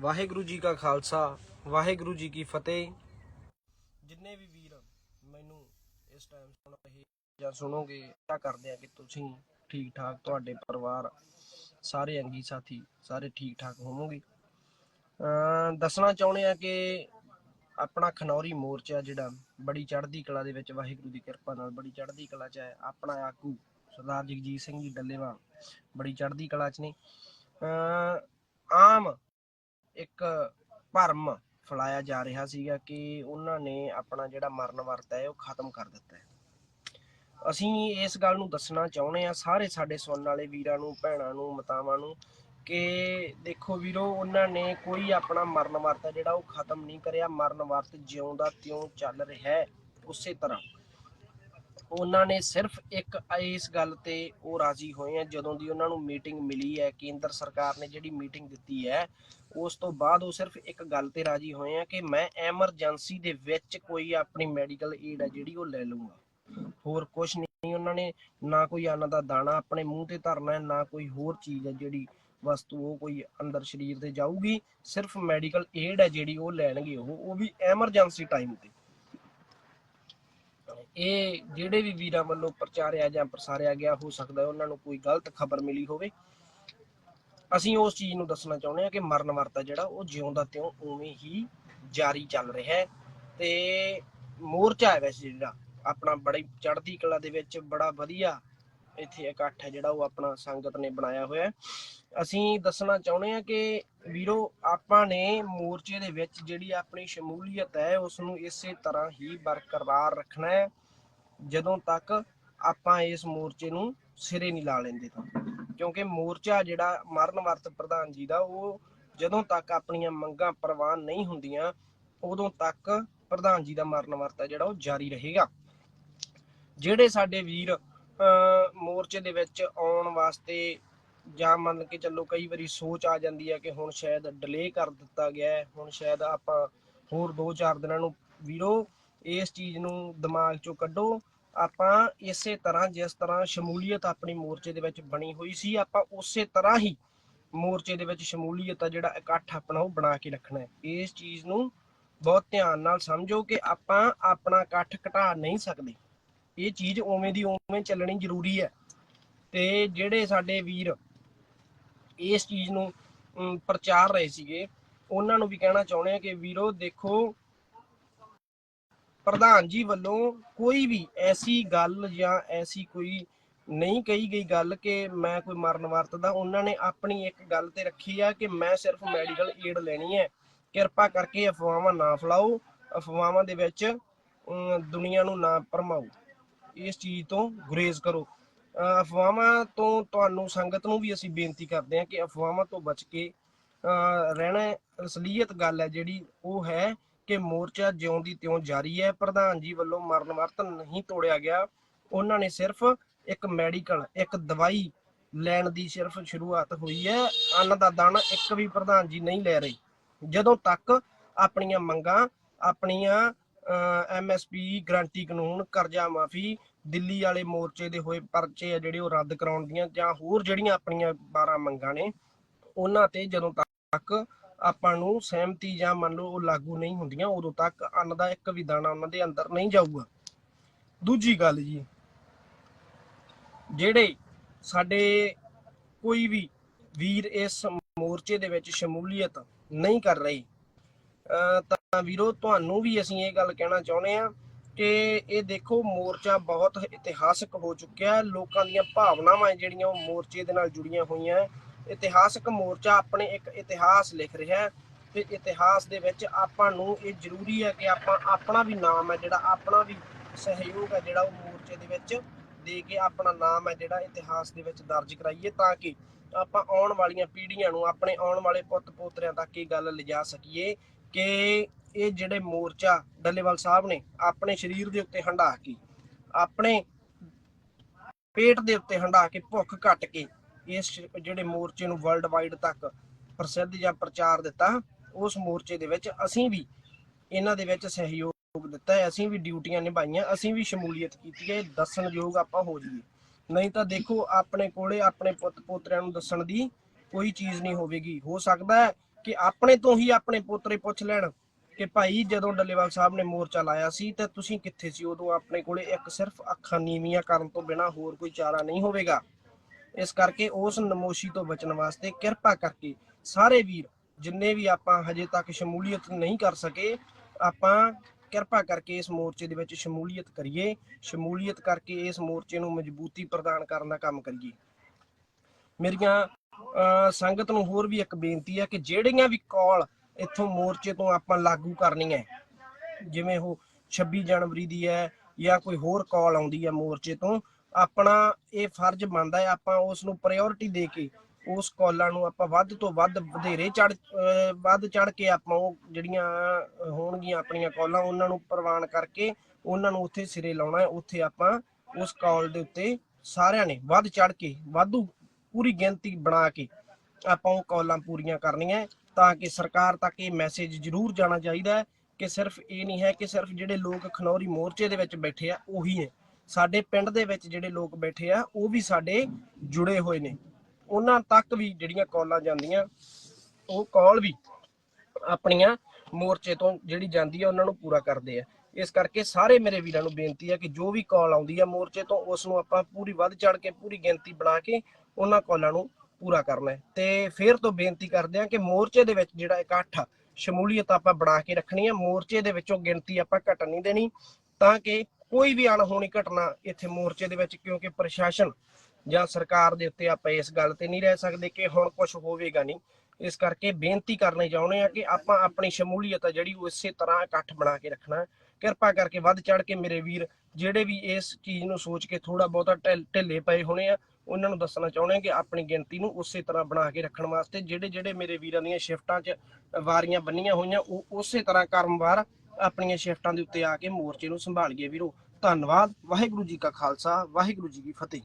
ਵਾਹਿਗੁਰੂ ਜੀ ਕਾ ਖਾਲਸਾ, ਵਾਹਿਗੁਰੂ ਜੀ ਕੀ ਫਤਿਹ। ਜਿੰਨੇ ਵੀ ਵੀਰ ਮੈਨੂੰ ਇਸ ਟਾਈਮ ਸੁਣ ਰਹੇ ਜਾਂ ਸੁਣੋਗੇ, ਆਸ਼ਾ ਕਰਦੇ ਆ ਕਿ ਤੁਸੀਂ ਠੀਕ ਠਾਕ ਤੁਹਾਡੇ ਪਰਿਵਾਰ ਸਾਰੇ ਅੰਗੀ ਸਾਥੀ ਸਾਰੇ ਠੀਕ ਠਾਕ ਹੋਵੋਗੇ। ਅਮ ਦੱਸਣਾ ਚਾਹੁੰਦੇ ਆ ਕਿ ਆਪਣਾ ਖਨੌਰੀ ਮੋਰਚਾ ਜਿਹੜਾ ਬੜੀ ਚੜ੍ਹਦੀ ਕਲਾ ਦੇ ਵਿੱਚ ਵਾਹਿਗੁਰੂ ਦੀ ਕਿਰਪਾ ਨਾਲ ਬੜੀ ਚੜ੍ਹਦੀ ਕਲਾ 'ਚ ਹੈ। ਆਪਣਾ ਆਗੂ ਸਰਦਾਰ ਜਗਜੀਤ ਸਿੰਘ ਜੀ ਡੱਲੇਵਾਲ ਬੜੀ ਚੜ੍ਹਦੀ ਕਲਾ 'ਚ ਨੇ। ਅਮ ਆਮ ਇੱਕ ਭਰਮ ਫਲਾਇਆ ਜਾ ਰਿਹਾ ਸੀਗਾ ਕਿ ਉਹਨਾਂ ਨੇ ਆਪਣਾ ਜਿਹੜਾ ਮਰਨ ਵਰਤ ਹੈ, ਉਹ ਖਤਮ ਕਰ ਦਿੱਤਾ ਹੈ। ਅਸੀਂ ਇਸ ਗੱਲ ਨੂੰ ਦੱਸਣਾ ਚਾਹੁੰਦੇ ਆ ਸਾਰੇ ਸਾਡੇ ਸੁਣਨ ਵਾਲੇ ਵੀਰਾਂ ਨੂੰ, ਭੈਣਾਂ ਨੂੰ, ਮਾਤਾਵਾਂ ਨੂੰ ਕਿ ਦੇਖੋ ਵੀਰੋ, ਉਹਨਾਂ ਨੇ ਕੋਈ ਆਪਣਾ ਮਰਨ ਵਰਤ ਹੈ ਜਿਹੜਾ ਉਹ ਖਤਮ ਨਹੀਂ ਕਰਿਆ। ਮਰਨ ਵਰਤ ਜਿਉਂਦਾ ਤਿਉਂ ਚੱਲ ਰਿਹਾ ਹੈ, ਉਸੇ ਤਰ੍ਹਾਂ। ਉਹਨਾਂ ਨੇ ਸਿਰਫ ਇੱਕ ਇਸ ਗੱਲ ਤੇ ਉਹ ਰਾਜ਼ੀ ਹੋਏ ਆ, ਜਦੋਂ ਦੀ ਉਹਨਾਂ ਨੂੰ ਮੀਟਿੰਗ ਮਿਲੀ ਹੈ, ਕੇਂਦਰ ਸਰਕਾਰ ਨੇ ਜਿਹੜੀ ਮੀਟਿੰਗ ਦਿੱਤੀ ਹੈ, ਉਸ ਤੋਂ ਬਾਅਦ ਉਹ ਸਿਰਫ ਇੱਕ ਗੱਲ ਤੇ ਰਾਜ਼ੀ ਹੋਏ ਆ ਕਿ ਮੈਂ ਐਮਰਜੈਂਸੀ ਦੇ ਵਿੱਚ ਕੋਈ ਆਪਣੀ ਮੈਡੀਕਲ ਏਡ ਹੈ ਜਿਹੜੀ ਉਹ ਲੈ ਲਊਗਾ। ਹੋਰ ਕੁਝ ਨਹੀਂ, ਉਹਨਾਂ ਨੇ ਨਾ ਕੋਈ ਅੰਨ ਦਾ ਦਾਣਾ ਆਪਣੇ ਮੂੰਹ ਤੇ ਧਰਨਾ ਹੈ, ਨਾ ਕੋਈ ਹੋਰ ਚੀਜ਼ ਹੈ ਜਿਹੜੀ ਵਸਤੂ ਉਹ ਕੋਈ ਅੰਦਰ ਸਰੀਰ ਤੇ ਜਾਊਗੀ, ਸਿਰਫ ਮੈਡੀਕਲ ਏਡ ਹੈ ਜਿਹੜੀ ਉਹ ਲੈਣਗੇ ਉਹ ਉਹ ਵੀ ਐਮਰਜੈਂਸੀ ਟਾਈਮ ਤੇ। ਇਹ ਜਿਹੜੇ ਵੀ ਵੀਰਾਂ ਵੱਲੋਂ ਪ੍ਰਚਾਰਿਆ ਜਾਂ ਪ੍ਰਸਾਰਿਆ ਗਿਆ, ਹੋ ਸਕਦਾ ਹੈ ਉਹਨਾਂ ਨੂੰ ਕੋਈ ਗਲਤ ਖਬਰ ਮਿਲੀ ਹੋਵੇ। ਅਸੀਂ ਉਸ ਚੀਜ਼ ਨੂੰ ਦੱਸਣਾ ਚਾਹੁੰਦੇ ਹਾਂ ਕਿ ਮਰਨ ਵਰਤਾ ਜਿਹੜਾ, ਉਹ ਜਿਉਂਦਾ ਤਿਉਂ ਉਵੇਂ ਹੀ ਜਾਰੀ ਚੱਲ ਰਿਹਾ ਹੈ। ਤੇ ਮੋਰਚਾ ਹੈ ਵੈਸੇ ਜਿਹੜਾ, ਆਪਣਾ ਬੜੀ ਚੜ੍ਹਦੀ ਕਲਾ ਦੇ ਵਿੱਚ ਬੜਾ ਵਧੀਆ ਇੱਥੇ ਇਕੱਠ ਹੈ ਜਿਹੜਾ, ਉਹ ਆਪਣਾ ਸੰਗਤ ਨੇ ਬਣਾਇਆ ਹੋਇਆ ਅਸੀਂ ਦੱਸਣਾ ਚਾਹੁੰਦੇ ਹਾਂ ਕਿ ਵੀਰੋ ਆਪਾਂ ਨੇ ਮੋਰਚੇ ਦੇ ਵਿੱਚ ਜਿਹੜੀ ਆਪਣੀ ਸ਼ਮੂਲੀਅਤ ਹੈ ਉਸ ਨੂੰ ਇਸੇ ਤਰ੍ਹਾਂ ਹੀ ਬਰਕਰਾਰ ਰੱਖਣਾ ਹੈ ਜਦੋਂ ਤੱਕ ਆਪਾਂ ਇਸ ਮੋਰਚੇ ਨੂੰ ਸਿਰੇ ਨਹੀਂ ਲਾ ਲੈਂਦੇ ਤਾਂ। ਕਿਉਂਕਿ ਮੋਰਚਾ ਜਿਹੜਾ ਮਰਨ ਵਰਤ ਪ੍ਰਧਾਨ ਜੀ ਦਾ ਉਹ ਜਦੋਂ ਤੱਕ ਆਪਣੀਆਂ ਮੰਗਾਂ ਪ੍ਰਵਾਨ ਨਹੀਂ ਹੁੰਦੀਆਂ ਉਦੋਂ ਤੱਕ ਪ੍ਰਧਾਨ ਜੀ ਦਾ ਮਰਨ ਵਰਤ ਹੈ ਜਿਹੜਾ ਉਹ ਜਾਰੀ ਰਹੇਗਾ। ਜਿਹੜੇ ਸਾਡੇ ਵੀਰ ਅਹ, ਮੋਰਚੇ ਦੇ ਵਿੱਚ ਆਉਣ ਵਾਸਤੇ ਜਾਂ ਮੰਨ ਕੇ ਚੱਲੋ ਕਈ ਵਾਰੀ ਸੋਚ ਆ ਜਾਂਦੀ ਹੈ ਕਿ ਹੁਣ ਸ਼ਾਇਦ ਡਿਲੇ ਕਰ ਦਿੱਤਾ ਗਿਆ ਹੈ, ਹੁਣ ਸ਼ਾਇਦ ਆਪਾਂ ਹੋਰ 2-4 ਦਿਨਾਂ ਨੂੰ ਵੀਰੋ, ਇਸ ਚੀਜ਼ ਨੂੰ ਦਿਮਾਗ ਚੋਂ ਕੱਢੋ। ਆਪਾਂ ਇਸੇ ਤਰ੍ਹਾਂ ਜਿਸ ਤਰ੍ਹਾਂ ਸ਼ਮੂਲੀਅਤ ਆਪਣੀ ਮੋਰਚੇ ਦੇ ਵਿੱਚ ਬਣੀ ਹੋਈ ਸੀ, ਆਪਾਂ ਉਸੇ ਤਰ੍ਹਾਂ ਹੀ ਮੋਰਚੇ ਦੇ ਵਿੱਚ ਸ਼ਮੂਲੀਅਤ ਆ ਜਿਹੜਾ ਇਕੱਠ ਆਪਣਾ ਉਹ ਬਣਾ ਕੇ ਰੱਖਣਾ ਹੈ। ਇਸ ਚੀਜ਼ ਨੂੰ ਬਹੁਤ ਧਿਆਨ ਨਾਲ ਸਮਝੋ ਕਿ ਆਪਾਂ ਆਪਣਾ ਇਕੱਠ ਘਟਾ ਨਹੀਂ ਸਕਦੇ। ਇਹ ਚੀਜ਼ ਉਵੇਂ ਦੀ ਉਵੇਂ ਚੱਲਣੀ ਜ਼ਰੂਰੀ ਹੈ। ਤੇ ਜਿਹੜੇ ਸਾਡੇ ਵੀਰ ਇਸ ਚੀਜ਼ ਨੂੰ ਅਮ, ਪ੍ਰਚਾਰ ਰਹੇ ਸੀਗੇ। ਉਹਨਾਂ ਨੂੰ ਵੀ ਕਹਿਣਾ ਚਾਹੁੰਦੇ ਆ ਕਿ ਵੀਰੋ ਦੇਖੋ ਪ੍ਰਧਾਨ ਜੀ ਵੱਲੋਂ ਕੋਈ ਵੀ ਐਸੀ ਗੱਲ ਜਾਂ ਐਸੀ ਕੋਈ ਨਹੀਂ ਕਹੀ ਗਈ ਗੱਲ ਕਿ ਮੈਂ ਕੋਈ ਮਰਨ ਵਰਤਦਾ। ਉਹਨਾਂ ਨੇ ਆਪਣੀ ਇੱਕ ਗੱਲ ਤੇ ਰੱਖੀ ਆ ਕਿ ਮੈਂ ਸਿਰਫ ਮੈਡੀਕਲ ਏਡ ਲੈਣੀ ਹੈ। ਕਿਰਪਾ ਕਰਕੇ ਅਫਵਾਹਾਂ ਨਾ ਫੈਲਾਓ। ਅਫਵਾਹਾਂ ਦੇ ਵਿੱਚ ਅਮ, ਦੁਨੀਆ ਨੂੰ ਨਾ ਭਰਮਾਓ। ਇਸ ਚੀਜ਼ ਤੋਂ ਗੁਰੇਜ਼ ਕਰੋ। ਅਫਵਾਹਾਂ ਤੋਂ ਤੁਹਾਨੂੰ, ਸੰਗਤ ਨੂੰ ਵੀ ਅਸੀਂ ਬੇਨਤੀ ਕਰਦੇ ਹਾਂ ਕਿ ਅਫਵਾਹਾਂ ਤੋਂ ਬਚ ਕੇ ਰਹਿਣਾ ਅਸਲੀਅਤ ਗੱਲ ਹੈ ਜਿਹੜੀ, ਉਹ ਹੈ ਕਿ ਮੋਰਚਾ ਜਿਉਂ ਦੀ ਤਿਉਂ ਜਾਰੀ ਹੈ। ਪ੍ਰਧਾਨ ਜੀ ਵੱਲੋਂ ਮਰਨ ਵਰਤ ਨਹੀਂ ਤੋੜਿਆ ਗਿਆ। ਉਹਨਾਂ ਨੇ ਸਿਰਫ ਇੱਕ ਮੈਡੀਕਲ, ਇੱਕ ਦਵਾਈ ਲੈਣ ਦੀ ਸਿਰਫ ਸ਼ੁਰੂਆਤ ਹੋਈ ਹੈ। ਅੰਨ ਦਾ ਦਾਣਾ ਇੱਕ ਵੀ ਪ੍ਰਧਾਨ ਜੀ ਨਹੀਂ ਲੈ ਰਹੇ। ਜਦੋਂ ਤੱਕ ਆਪਣੀਆਂ ਮੰਗਾਂ, ਆਪਣੀਆਂ ਐਮਐਸਪੀ ਗਰੰਟੀ ਕਾਨੂੰਨ ਕਰਜ਼ਾ ਮਾਫੀ ਦਿੱਲੀ ਵਾਲੇ ਮੋਰਚੇ ਦੇ ਹੋਏ ਪਰਚੇ ਆ ਜਿਹੜੇ ਉਹ ਰੱਦ ਕਰਾਉਣ ਦੀਆਂ ਜਾਂ ਹੋਰ ਜਿਹੜੀਆਂ ਆਪਣੀਆਂ 12 ਮੰਗਾਂ ਨੇ, ਉਹਨਾਂ ਤੇ ਜਦੋਂ ਤੱਕ ਆਪਾਂ ਨੂੰ ਸਹਿਮਤੀ ਜਾਂ ਮੰਨ ਲਓ ਉਹ ਲਾਗੂ ਨਹੀਂ ਹੁੰਦੀਆਂ, ਉਦੋਂ ਤੱਕ ਅੰਨ ਦਾ ਇੱਕ ਵੀ ਦਾਣਾ ਉਹਨਾਂ ਦੇ ਅੰਦਰ ਨਹੀਂ ਜਾਊਗਾ। ਦੂਜੀ ਗੱਲ ਜੀ, ਜਿਹੜੇ ਸਾਡੇ ਕੋਈ ਵੀ ਵੀਰ ਇਸ ਮੋਰਚੇ ਦੇ ਵਿੱਚ ਸ਼ਮੂਲੀਅਤ ਨਹੀਂ ਕਰ ਰਹੇ, ਅਹ ਤਾਂ ਵੀਰੋ, ਤੁਹਾਨੂੰ ਵੀ ਅਸੀਂ ਇਹ ਗੱਲ ਕਹਿਣਾ ਚਾਹੁੰਦੇ ਆ ਕਿ ਇਹ ਦੇਖੋ ਮੋਰਚਾ ਬਹੁਤ ਇਤਿਹਾਸਕ ਹੋ ਚੁੱਕਿਆ ਹੈ ਲੋਕਾਂ ਦੀਆਂ ਭਾਵਨਾਵਾਂ ਜਿਹੜੀਆਂ ਉਹ ਮੋਰਚੇ ਦੇ ਨਾਲ ਜੁੜੀਆਂ ਹੋਈਆਂ ਹੈ। ਇਤਿਹਾਸਕ ਮੋਰਚਾ ਆਪਣੇ ਇੱਕ ਇਤਿਹਾਸ ਲਿਖ ਰਿਹਾ ਹੈ ਤੇ ਇਤਿਹਾਸ ਦੇ ਵਿੱਚ ਆਪਾਂ ਨੂੰ ਇਹ ਜ਼ਰੂਰੀ ਹੈ ਕਿ ਆਪਾਂ ਆਪਣਾ ਵੀ ਨਾਮ ਹੈ ਜਿਹੜਾ ਆਪਣਾ ਵੀ ਸਹਿਯੋਗ ਹੈ ਜਿਹੜਾ ਉਹ ਮੋਰਚੇ ਦੇ ਵਿੱਚ ਦੇ ਕੇ ਆਪਣਾ ਨਾਮ ਹੈ ਜਿਹੜਾ ਇਤਿਹਾਸ ਦੇ ਵਿੱਚ ਦਰਜ ਕਰਾਈਏ ਤਾਂ ਕਿ ਆਪਾਂ ਆਉਣ ਵਾਲੀਆਂ ਪੀੜ੍ਹੀਆਂ ਨੂੰ ਆਪਣੇ ਆਉਣ ਵਾਲੇ ਪੁੱਤ ਪੋਤਰਿਆਂ ਤੱਕ ਇਹ ਗੱਲ ਲਿਜਾ ਸਕੀਏ ਕਿ ਇਹ ਜਿਹੜੇ ਮੋਰਚਾ ਡੱਲੇਵਾਲ ਸਾਹਿਬ ਨੇ ਆਪਣੇ ਸਰੀਰ ਦੇ ਉੱਤੇ ਹੰਢਾ ਕੇ, ਆਪਣੇ ਪੇਟ ਦੇ ਉੱਤੇ ਹੰਢਾ ਕੇ ਭੁੱਖ ਘਟ ਕੇ ਇਸ ਜਿਹੜੇ ਮੋਰਚੇ ਨੂੰ ਵਰਲਡ ਵਾਈਡ ਤੱਕ ਪ੍ਰਸਿੱਧ ਜਾਂ ਪ੍ਰਚਾਰ ਦਿੱਤਾ, ਉਸ ਮੋਰਚੇ ਦੇ ਵਿੱਚ ਅਸੀਂ ਵੀ ਇਹਨਾਂ ਦੇ ਵਿੱਚ ਸਹਿਯੋਗ ਦਿੱਤਾ ਹੈ, ਅਸੀਂ ਵੀ ਡਿਊਟੀਆਂ ਨਿਭਾਈਆਂ, ਅਸੀਂ ਵੀ ਸ਼ਮੂਲੀਅਤ ਕੀਤੀ ਹੈ ਦੱਸਣਯੋਗ ਆਪਾਂ ਹੋ ਜਾਈਏ। ਨਹੀਂ ਤਾਂ ਦੇਖੋ, ਆਪਣੇ ਕੋਲੇ ਆਪਣੇ ਪੁੱਤ ਪੋਤਰਿਆਂ ਨੂੰ ਦੱਸਣ ਦੀ ਕੋਈ ਚੀਜ਼ ਨਹੀਂ ਹੋਵੇਗੀ। ਹੋ ਸਕਦਾ ਹੈ ਕਿ ਆਪਣੇ ਤੋਂ ਹੀ ਆਪਣੇ ਪੋਤਰੇ ਪੁੱਛ ਲੈਣ ਕਿ ਭਾਈ ਜਦੋਂ ਡੱਲੇਵਾਲ ਸਾਹਿਬ ਨੇ ਮੋਰਚਾ ਲਾਇਆ ਸੀ ਤਾਂ ਤੁਸੀਂ ਕਿੱਥੇ ਸੀ? ਉਦੋਂ ਆਪਣੇ ਕੋਲੇ ਇੱਕ ਸਿਰਫ ਅੱਖਾਂ ਨੀਵੀਆਂ ਕਰਨ ਤੋਂ ਬਿਨਾ ਹੋਰ ਕੋਈ ਚਾਰਾ ਨਹੀਂ ਹੋਵੇਗਾ। ਇਸ ਕਰਕੇ ਉਸ ਨਮੋਸ਼ੀ ਤੋਂ ਬਚਣ ਵਾਸਤੇ ਕਿਰਪਾ ਕਰਕੇ ਸਾਰੇ ਵੀਰ ਜਿੰਨੇ ਵੀ ਆਪਾਂ ਹਜੇ ਤੱਕ ਸ਼ਮੂਲੀਅਤ ਨਹੀਂ ਕਰ ਸਕੇ ਆਪਾਂ ਕਿਰਪਾ ਕਰਕੇ ਇਸ ਮੋਰਚੇ ਦੇ ਵਿੱਚ ਸ਼ਮੂਲੀਅਤ ਕਰੀਏ। ਸ਼ਮੂਲੀਅਤ ਕਰਕੇ ਇਸ ਮੋਰਚੇ ਨੂੰ ਮਜ਼ਬੂਤੀ ਪ੍ਰਦਾਨ ਕਰਨ ਦਾ ਕੰਮ ਕਰੀਏ। ਮੇਰੀਆਂ ਅਹ, ਸੰਗਤ ਨੂੰ ਹੋਰ ਵੀ ਇੱਕ ਬੇਨਤੀ ਹੈ ਕਿ ਜਿਹੜੀਆਂ ਵੀ ਕਾਲ ਇੱਥੋਂ ਮੋਰਚੇ ਤੋਂ ਆਪਾਂ ਲਾਗੂ ਕਰਨੀ ਹੈ, ਜਿਵੇਂ ਉਹ 26 ਜਨਵਰੀ ਦੀ ਹੈ ਜਾਂ ਕੋਈ ਹੋਰ ਕਾਲ ਆਉਂਦੀ ਹੈ ਮੋਰਚੇ ਤੋਂ ਆਪਣਾ ਇਹ ਫਰਜ਼ ਬਣਦਾ ਹੈ ਆਪਾਂ ਉਸ ਨੂੰ ਪ੍ਰਾਇੋਰਟੀ ਦੇ ਕੇ ਉਸ ਕਾਲਾਂ ਨੂੰ ਆਪਾਂ ਵੱਧ ਤੋਂ ਵੱਧ ਵਧੇਰੇ ਚੜ ਵੱਧ ਚੜ ਕੇ ਆਪਾਂ ਉਹ ਜਿਹੜੀਆਂ ਹੋਣਗੀਆਂ ਆਪਣੀਆਂ ਕਾਲਾਂ ਉਹਨਾਂ ਨੂੰ ਪ੍ਰਵਾਨ ਕਰਕੇ ਉਹਨਾਂ ਨੂੰ ਉੱਥੇ ਸਿਰੇ ਲਾਉਣਾ ਹੈ। ਉੱਥੇ ਆਪਾਂ ਉਸ ਕਾਲ ਦੇ ਉੱਤੇ ਸਾਰਿਆਂ ਨੇ ਵੱਧ ਚੜ ਕੇ ਵਾਧੂ ਪੂਰੀ ਗਿਣਤੀ ਬਣਾ ਕੇ ਆਪਾਂ ਉਹ ਕਾਲਾਂ ਪੂਰੀਆਂ ਕਰਨੀਆਂ ਤਾਂ ਕਿ ਸਰਕਾਰ ਤੱਕ ਇਹ ਮੈਸੇਜ ਜ਼ਰੂਰ ਜਾਣਾ ਚਾਹੀਦਾ ਹੈ ਕਿ ਸਿਰਫ ਇਹ ਨਹੀਂ ਹੈ ਕਿ ਸਿਰਫ ਜਿਹੜੇ ਲੋਕ ਖਨੌਰੀ ਮੋਰਚੇ ਦੇ ਵਿੱਚ ਬੈਠੇ ਆ, ਉਹੀ ਹੈ ਸਾਡੇ ਪਿੰਡ ਦੇ ਵਿੱਚ ਜਿਹੜੇ ਲੋਕ ਬੈਠੇ ਆ, ਉਹ ਵੀ ਸਾਡੇ ਜੁੜੇ ਹੋਏ ਨੇ। ਉਹਨਾਂ ਤੱਕ ਵੀ ਜਿਹੜੀਆਂ ਕਾਲਾਂ ਜਾਂਦੀਆਂ, ਉਹ ਕਾਲ ਵੀ ਆਪਣੀਆਂ ਮੋਰਚੇ ਤੋਂ ਜਿਹੜੀ ਜਾਂਦੀ ਆ, ਉਹਨਾਂ ਨੂੰ ਪੂਰਾ ਕਰਦੇ ਆ। ਇਸ ਕਰਕੇ ਸਾਰੇ ਮੇਰੇ ਵੀਰਾਂ ਨੂੰ ਬੇਨਤੀ ਹੈ ਕਿ ਜੋ ਵੀ ਕਾਲ ਆਉਂਦੀ ਹੈ ਮੋਰਚੇ ਤੋਂ, ਉਸ ਨੂੰ ਆਪਾਂ ਪੂਰੀ ਵੱਧ ਚੜ ਕੇ, ਪੂਰੀ ਗਿਣਤੀ ਬਣਾ ਕੇ ਉਹਨਾਂ ਕਾਲਾਂ ਨੂੰ ਪੂਰਾ ਕਰਨਾ ਹੈ। ਤੇ ਫਿਰ ਤੋਂ ਬੇਨਤੀ ਕਰਦੇ ਹਾਂ ਕਿ ਮੋਰਚੇ ਦੇ ਵਿੱਚ ਜਿਹੜਾ ਇਕੱਠ ਆ, ਸ਼ਮੂਲੀਅਤ ਆਪਾਂ ਬਣਾ ਕੇ ਰੱਖਣੀ ਆ। ਮੋਰਚੇ ਦੇ ਵਿੱਚੋਂ ਗਿਣਤੀ ਆਪਾਂ ਘਟਣ ਨਹੀਂ ਦੇਣੀ, ਤਾਂ ਕਿ ਕੋਈ ਵੀ ਅਣਹੋਣੀ ਘਟਨਾ ਇੱਥੇ ਮੋਰਚੇ ਦੇ ਵਿੱਚ, ਕਿਉਂਕਿ ਪ੍ਰਸ਼ਾਸਨ ਜਾਂ ਸਰਕਾਰ ਦੇ ਉੱਤੇ ਆਪਾਂ ਇਸ ਗੱਲ ਤੇ ਨਹੀਂ ਰਹਿ ਸਕਦੇ ਕਿ ਹੁਣ ਕੁਝ ਹੋਵੇਗਾ ਨਹੀਂ। ਇਸ ਕਰਕੇ ਬੇਨਤੀ ਕਰਨੀ ਚਾਹੁੰਦੇ ਆ ਕਿ ਆਪਾਂ ਆਪਣੀ ਸ਼ਮੂਲੀਅਤ ਆ ਜਿਹੜੀ, ਉਹ ਇਸੇ ਤਰ੍ਹਾਂ ਇਕੱਠ ਬਣਾ ਕੇ ਰੱਖਣਾ ਕਿਰਪਾ ਕਰਕੇ ਵੱਧ ਚੜ ਕੇ ਮੇਰੇ ਵੀਰ, ਜਿਹੜੇ ਵੀ ਇਸ ਚੀਜ਼ ਨੂੰ ਸੋਚ ਕੇ ਥੋੜਾ ਬਹੁਤਾ ਢਿੱਲ- ਢਿੱਲੇ ਪਏ ਹੋਣੇ ਆ ਉਹਨਾਂ ਨੂੰ ਦੱਸਣਾ ਚਾਹੁੰਦੇ ਆ ਕਿ ਆਪਣੀ ਗਿਣਤੀ ਨੂੰ ਉਸੇ ਤਰ੍ਹਾਂ ਬਣਾ ਕੇ ਰੱਖਣ ਵਾਸਤੇ ਜਿਹੜੇ ਜਿਹੜੇ ਮੇਰੇ ਵੀਰਾਂ ਦੀਆਂ ਸ਼ਿਫਟਾਂ 'ਚ ਵਾਰੀਆਂ ਬੰਨੀਆਂ ਹੋਈਆਂ, ਉਹ ਉਸੇ ਤਰ੍ਹਾਂ ਕਰਮਵਾਰ ਆਪਣੀਆਂ ਸ਼ਿਫਟਾਂ ਦੇ ਉੱਤੇ ਆ ਕੇ ਮੋਰਚੇ ਨੂੰ ਸੰਭਾਲੀਏ। ਵੀਰੋ, ਧੰਨਵਾਦ। ਵਾਹਿਗੁਰੂ ਜੀ ਕਾ ਖਾਲਸਾ, ਵਾਹਿਗੁਰੂ ਜੀ ਕੀ ਫਤਿਹ।